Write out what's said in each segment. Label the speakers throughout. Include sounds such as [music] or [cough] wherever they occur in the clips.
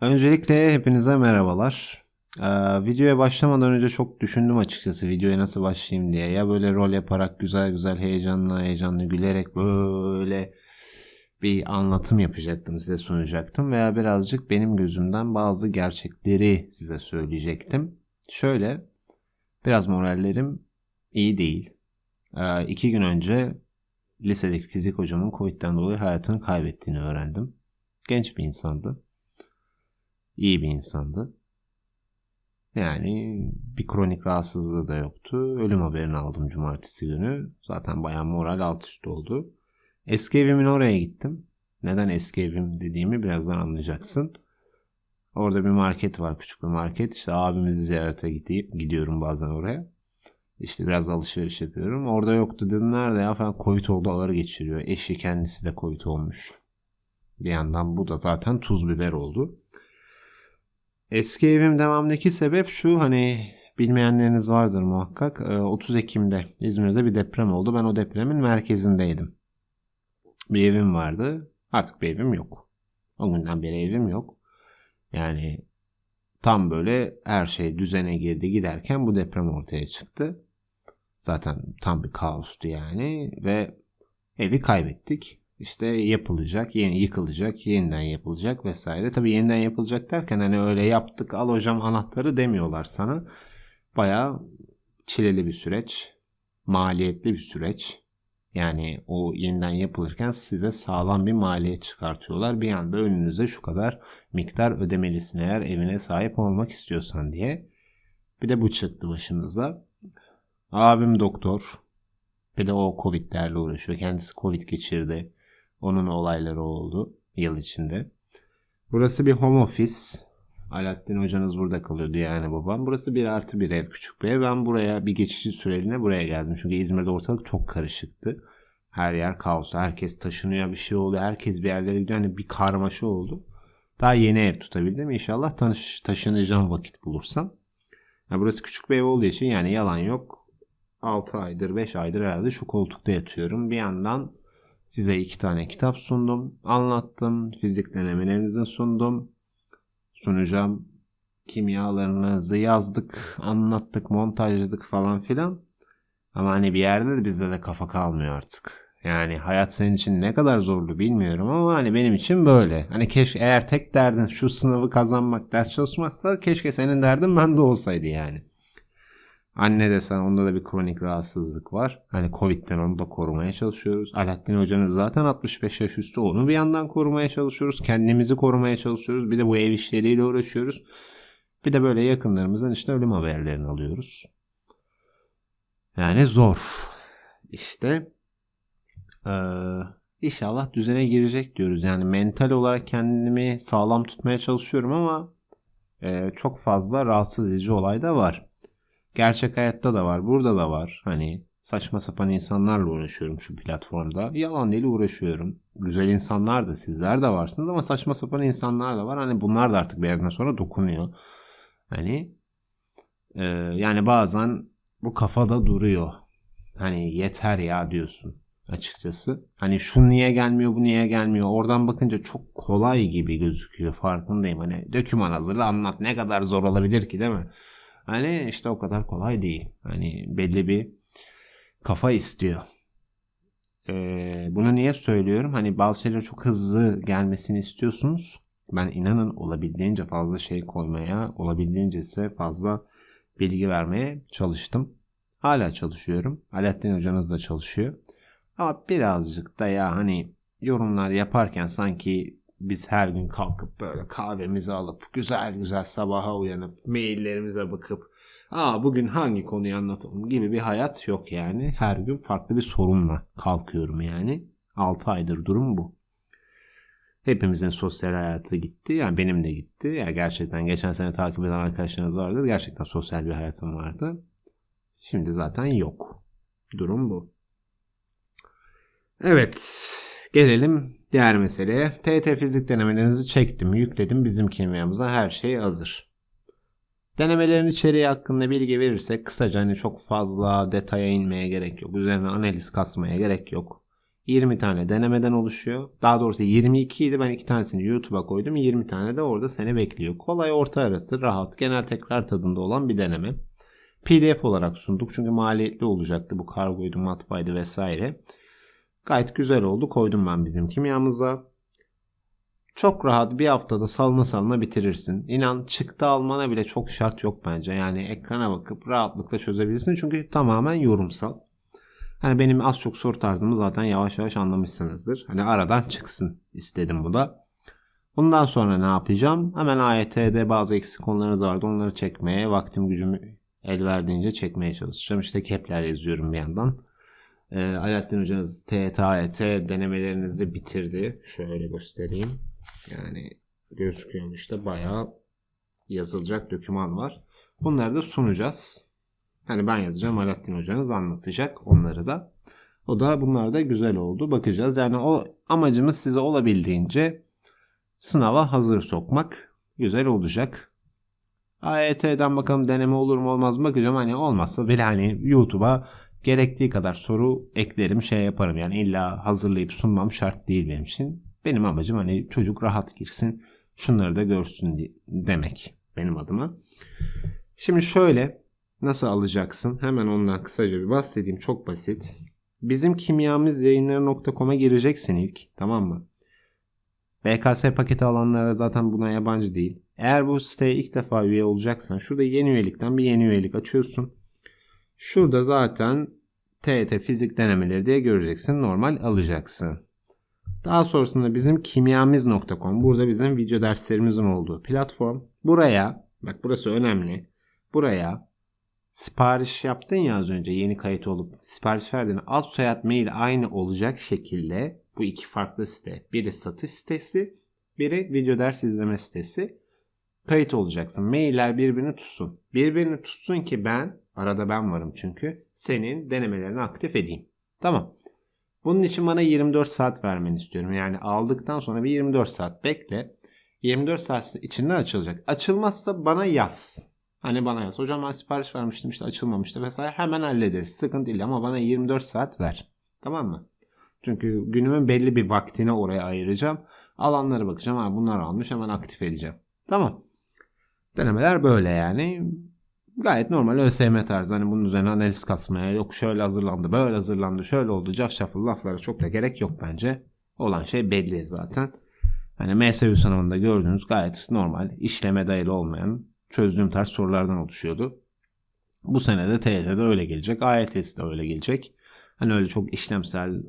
Speaker 1: Öncelikle hepinize merhabalar. Ee, videoya başlamadan önce çok düşündüm açıkçası videoya nasıl başlayayım diye. Ya böyle rol yaparak güzel güzel heyecanlı heyecanlı gülerek böyle bir anlatım yapacaktım size sunacaktım. Veya birazcık benim gözümden bazı gerçekleri size söyleyecektim. Şöyle biraz morallerim iyi değil. Ee, iki gün önce lisedeki fizik hocamın Covid'den dolayı hayatını kaybettiğini öğrendim. Genç bir insandı iyi bir insandı. Yani bir kronik rahatsızlığı da yoktu. Ölüm haberini aldım cumartesi günü. Zaten bayağı moral alt üst oldu. Eski evimin oraya gittim. Neden eski evim dediğimi birazdan anlayacaksın. Orada bir market var küçük bir market. İşte abimizi ziyarete gidiyorum bazen oraya. İşte biraz alışveriş yapıyorum. Orada yoktu dedim nerede ya falan Covid oldu ağır geçiriyor. Eşi kendisi de Covid olmuş. Bir yandan bu da zaten tuz biber oldu. Eski evim devamdaki sebep şu hani bilmeyenleriniz vardır muhakkak. 30 ee, Ekim'de İzmir'de bir deprem oldu. Ben o depremin merkezindeydim. Bir evim vardı. Artık bir evim yok. O günden beri evim yok. Yani tam böyle her şey düzene girdi giderken bu deprem ortaya çıktı. Zaten tam bir kaostu yani ve evi kaybettik işte yapılacak, yeni yıkılacak, yeniden yapılacak vesaire. Tabii yeniden yapılacak derken hani öyle yaptık al hocam anahtarı demiyorlar sana. Bayağı çileli bir süreç, maliyetli bir süreç. Yani o yeniden yapılırken size sağlam bir maliyet çıkartıyorlar. Bir anda önünüze şu kadar miktar ödemelisin eğer evine sahip olmak istiyorsan diye. Bir de bu çıktı başımıza. Abim doktor. Bir de o Covid'lerle uğraşıyor. Kendisi Covid geçirdi. Onun olayları oldu yıl içinde. Burası bir home office. Alaaddin hocanız burada kalıyordu yani babam. Burası bir artı bir ev küçük bir ev. Ben buraya bir geçici süreliğine buraya geldim. Çünkü İzmir'de ortalık çok karışıktı. Her yer kaos. Herkes taşınıyor bir şey oldu. Herkes bir yerlere gidiyor. Hani bir karmaşa oldu. Daha yeni ev tutabildim. İnşallah tanış, taşınacağım vakit bulursam. Yani burası küçük bir ev olduğu için yani yalan yok. 6 aydır 5 aydır herhalde şu koltukta yatıyorum. Bir yandan Size iki tane kitap sundum, anlattım, fizik denemelerinizi sundum. Sunacağım kimyalarınızı yazdık, anlattık, montajladık falan filan. Ama hani bir yerde de bizde de kafa kalmıyor artık. Yani hayat senin için ne kadar zorlu bilmiyorum ama hani benim için böyle. Hani keşke eğer tek derdin şu sınavı kazanmak, ders çalışmaksa keşke senin derdin bende olsaydı yani. Anne desen onda da bir kronik rahatsızlık var. Hani Covid'den onu da korumaya çalışıyoruz. Alaaddin hocanız zaten 65 yaş üstü onu bir yandan korumaya çalışıyoruz. Kendimizi korumaya çalışıyoruz. Bir de bu ev işleriyle uğraşıyoruz. Bir de böyle yakınlarımızdan işte ölüm haberlerini alıyoruz. Yani zor. İşte ee, inşallah düzene girecek diyoruz. Yani mental olarak kendimi sağlam tutmaya çalışıyorum ama e, çok fazla rahatsız edici olay da var. Gerçek hayatta da var. Burada da var. Hani saçma sapan insanlarla uğraşıyorum şu platformda. Yalan değil uğraşıyorum. Güzel insanlar da sizler de varsınız ama saçma sapan insanlar da var. Hani bunlar da artık bir yerden sonra dokunuyor. Hani e, yani bazen bu kafada duruyor. Hani yeter ya diyorsun açıkçası. Hani şu niye gelmiyor bu niye gelmiyor oradan bakınca çok kolay gibi gözüküyor farkındayım. Hani döküman hazırla anlat ne kadar zor olabilir ki değil mi? Hani işte o kadar kolay değil. Hani belli bir kafa istiyor. Ee, bunu niye söylüyorum? Hani bazı şeyler çok hızlı gelmesini istiyorsunuz. Ben inanın olabildiğince fazla şey koymaya, olabildiğince ise fazla bilgi vermeye çalıştım. Hala çalışıyorum. Alaaddin hocanız da çalışıyor. Ama birazcık da ya hani yorumlar yaparken sanki biz her gün kalkıp böyle kahvemizi alıp güzel güzel sabaha uyanıp maillerimize bakıp aa bugün hangi konuyu anlatalım gibi bir hayat yok yani. Her gün farklı bir sorunla kalkıyorum yani. 6 aydır durum bu. Hepimizin sosyal hayatı gitti. Yani benim de gitti. Yani gerçekten geçen sene takip eden arkadaşlarınız vardır. Gerçekten sosyal bir hayatım vardı. Şimdi zaten yok. Durum bu. Evet. Gelelim Diğer meseleye TT fizik denemelerinizi çektim, yükledim bizim kimyamıza her şey hazır. Denemelerin içeriği hakkında bilgi verirsek kısaca hani çok fazla detaya inmeye gerek yok. Üzerine analiz kasmaya gerek yok. 20 tane denemeden oluşuyor. Daha doğrusu 22 idi ben 2 tanesini YouTube'a koydum. 20 tane de orada seni bekliyor. Kolay orta arası rahat genel tekrar tadında olan bir deneme. PDF olarak sunduk çünkü maliyetli olacaktı bu kargoydu matbaaydı vesaire. Gayet güzel oldu koydum ben bizim kimyamıza. Çok rahat bir haftada salına salına bitirirsin. İnan çıktı almana bile çok şart yok bence. Yani ekrana bakıp rahatlıkla çözebilirsin. Çünkü tamamen yorumsal. Hani benim az çok soru tarzımı zaten yavaş yavaş anlamışsınızdır. Hani aradan çıksın istedim bu da. Bundan sonra ne yapacağım? Hemen AYT'de bazı eksik konularınız vardı. Onları çekmeye, vaktim gücüm el verdiğince çekmeye çalışacağım. İşte kepler yazıyorum bir yandan. E, Alaaddin hocanız TET, AYT denemelerinizi bitirdi. Şöyle göstereyim. Yani gözüküyor işte bayağı yazılacak doküman var. Bunları da sunacağız. Hani ben yazacağım Alaaddin hocanız anlatacak onları da. O da bunlar da güzel oldu. Bakacağız. Yani o amacımız size olabildiğince sınava hazır sokmak. Güzel olacak. AYT'den bakalım deneme olur mu olmaz mı bakacağım. Hani olmazsa bile hani YouTube'a gerektiği kadar soru eklerim şey yaparım. Yani illa hazırlayıp sunmam şart değil benim için. Benim amacım hani çocuk rahat girsin şunları da görsün demek benim adıma. Şimdi şöyle nasıl alacaksın? Hemen ondan kısaca bir bahsedeyim. Çok basit. Bizim kimyamız yayınları.com'a gireceksin ilk. Tamam mı? BKS paketi alanlara zaten buna yabancı değil. Eğer bu siteye ilk defa üye olacaksan şurada yeni üyelikten bir yeni üyelik açıyorsun. Şurada zaten TET fizik denemeleri diye göreceksin. Normal alacaksın. Daha sonrasında bizim kimyamiz.com burada bizim video derslerimizin olduğu platform. Buraya bak burası önemli. Buraya sipariş yaptın ya az önce yeni kayıt olup sipariş verdin. Ad soyad mail aynı olacak şekilde bu iki farklı site. Biri satış sitesi, biri video ders izleme sitesi. Kayıt olacaksın. Mailler birbirini tutsun. Birbirini tutsun ki ben, arada ben varım çünkü, senin denemelerini aktif edeyim. Tamam. Bunun için bana 24 saat vermeni istiyorum. Yani aldıktan sonra bir 24 saat bekle. 24 saat içinde açılacak. Açılmazsa bana yaz. Hani bana yaz. Hocam ben sipariş vermiştim işte açılmamıştı vesaire. Hemen hallederiz. Sıkıntı değil ama bana 24 saat ver. Tamam mı? Çünkü günümün belli bir vaktini oraya ayıracağım. Alanlara bakacağım. Ha, bunlar almış hemen aktif edeceğim. Tamam. Denemeler böyle yani. Gayet normal ÖSYM tarzı. Hani bunun üzerine analiz kasmaya yok şöyle hazırlandı böyle hazırlandı şöyle oldu cafcaflı laflara çok da gerek yok bence. Olan şey belli zaten. Hani MSU sınavında gördüğünüz gayet normal işleme dayalı olmayan çözdüğüm tarz sorulardan oluşuyordu. Bu sene de TYT'de öyle gelecek. AYT'si de öyle gelecek. Hani öyle çok işlemsel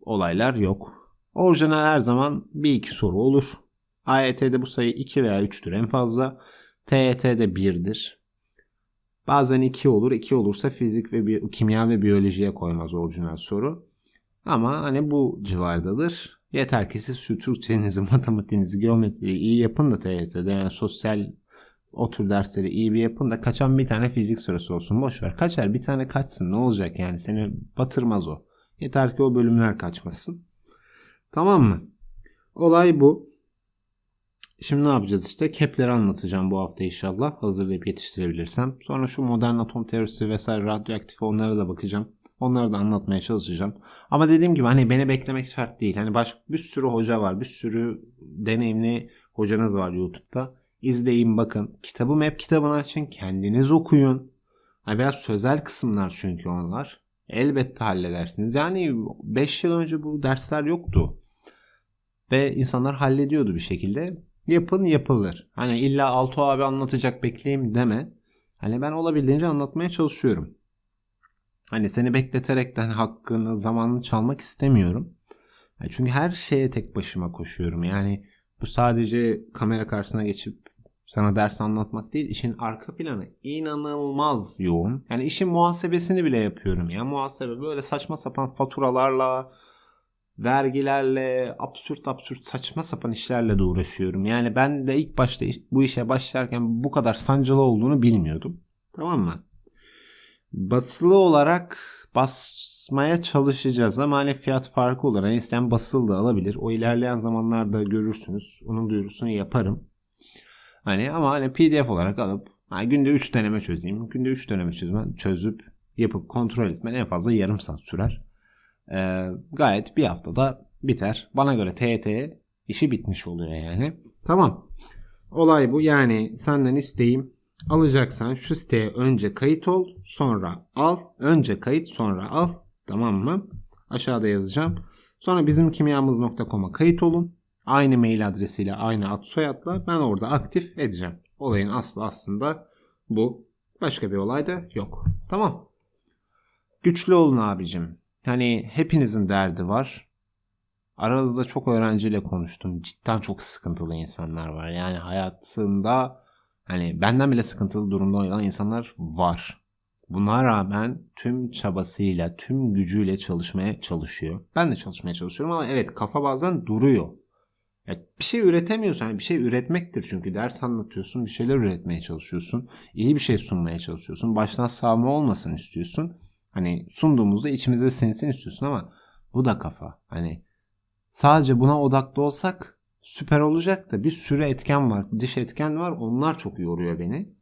Speaker 1: olaylar yok. Orijinal her zaman bir iki soru olur. AYT'de bu sayı 2 veya 3'tür en fazla. TYT'de 1'dir. Bazen 2 olur. 2 olursa fizik ve kimya ve biyolojiye koymaz orijinal soru. Ama hani bu civardadır. Yeter ki siz şu Türkçenizi, [laughs] matematiğinizi, geometriyi iyi yapın da TYT'de yani sosyal o tür dersleri iyi bir yapın da kaçan bir tane fizik sorusu olsun. Boş ver. Kaçar bir tane kaçsın ne olacak yani seni batırmaz o. Yeter ki o bölümler kaçmasın. Tamam mı? Olay bu. Şimdi ne yapacağız işte? Kepleri anlatacağım bu hafta inşallah. Hazırlayıp yetiştirebilirsem. Sonra şu modern atom teorisi vesaire radyoaktif onlara da bakacağım. Onları da anlatmaya çalışacağım. Ama dediğim gibi hani beni beklemek şart değil. Hani başka bir sürü hoca var. Bir sürü deneyimli hocanız var YouTube'da. İzleyin bakın. Kitabım hep kitabını açın. Kendiniz okuyun. Hani biraz sözel kısımlar çünkü onlar. Elbette halledersiniz. Yani 5 yıl önce bu dersler yoktu. Ve insanlar hallediyordu bir şekilde. Yapın yapılır. Hani illa Alto abi anlatacak bekleyeyim deme. Hani ben olabildiğince anlatmaya çalışıyorum. Hani seni bekleterek de hani hakkını, zamanını çalmak istemiyorum. Yani çünkü her şeye tek başıma koşuyorum. Yani bu sadece kamera karşısına geçip sana ders anlatmak değil. işin arka planı inanılmaz yoğun. Yani işin muhasebesini bile yapıyorum ya. Muhasebe böyle saçma sapan faturalarla, vergilerle, absürt absürt saçma sapan işlerle de uğraşıyorum. Yani ben de ilk başta bu işe başlarken bu kadar sancılı olduğunu bilmiyordum. Tamam mı? Basılı olarak basmaya çalışacağız ama hani fiyat farkı olur. Yani isteyen basılı da alabilir. O ilerleyen zamanlarda görürsünüz. Onun duyurusunu yaparım. Hani ama hani pdf olarak alıp hani günde 3 deneme çözeyim. Günde 3 deneme çözme, çözüp yapıp kontrol etmen en fazla yarım saat sürer. Ee, gayet bir haftada biter. Bana göre TYT işi bitmiş oluyor yani. Tamam. Olay bu. Yani senden isteğim alacaksan şu siteye önce kayıt ol, sonra al. Önce kayıt, sonra al. Tamam mı? Aşağıda yazacağım. Sonra bizim kimyamız.com'a kayıt olun. Aynı mail adresiyle, aynı ad soyadla ben orada aktif edeceğim. Olayın aslı aslında bu. Başka bir olay da yok. Tamam. Güçlü olun abicim. Hani hepinizin derdi var. Aranızda çok öğrenciyle konuştum. Cidden çok sıkıntılı insanlar var. Yani hayatında hani benden bile sıkıntılı durumda olan insanlar var. Buna rağmen tüm çabasıyla, tüm gücüyle çalışmaya çalışıyor. Ben de çalışmaya çalışıyorum ama evet kafa bazen duruyor. Ya bir şey üretemiyorsun. Yani bir şey üretmektir çünkü ders anlatıyorsun, bir şeyler üretmeye çalışıyorsun. iyi bir şey sunmaya çalışıyorsun. Baştan sağma olmasın istiyorsun. Hani sunduğumuzda içimizde sinsin istiyorsun ama bu da kafa. Hani sadece buna odaklı olsak süper olacak da bir sürü etken var. Dış etken var. Onlar çok yoruyor beni.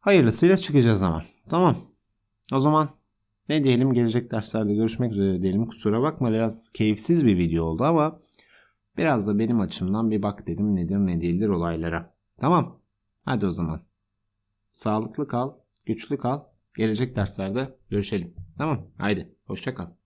Speaker 1: Hayırlısıyla çıkacağız ama. Tamam. O zaman ne diyelim gelecek derslerde görüşmek üzere diyelim. Kusura bakma biraz keyifsiz bir video oldu ama biraz da benim açımdan bir bak dedim nedir ne değildir olaylara. Tamam. Hadi o zaman. Sağlıklı kal, güçlü kal. Gelecek derslerde görüşelim. Tamam. Haydi. Hoşça kal.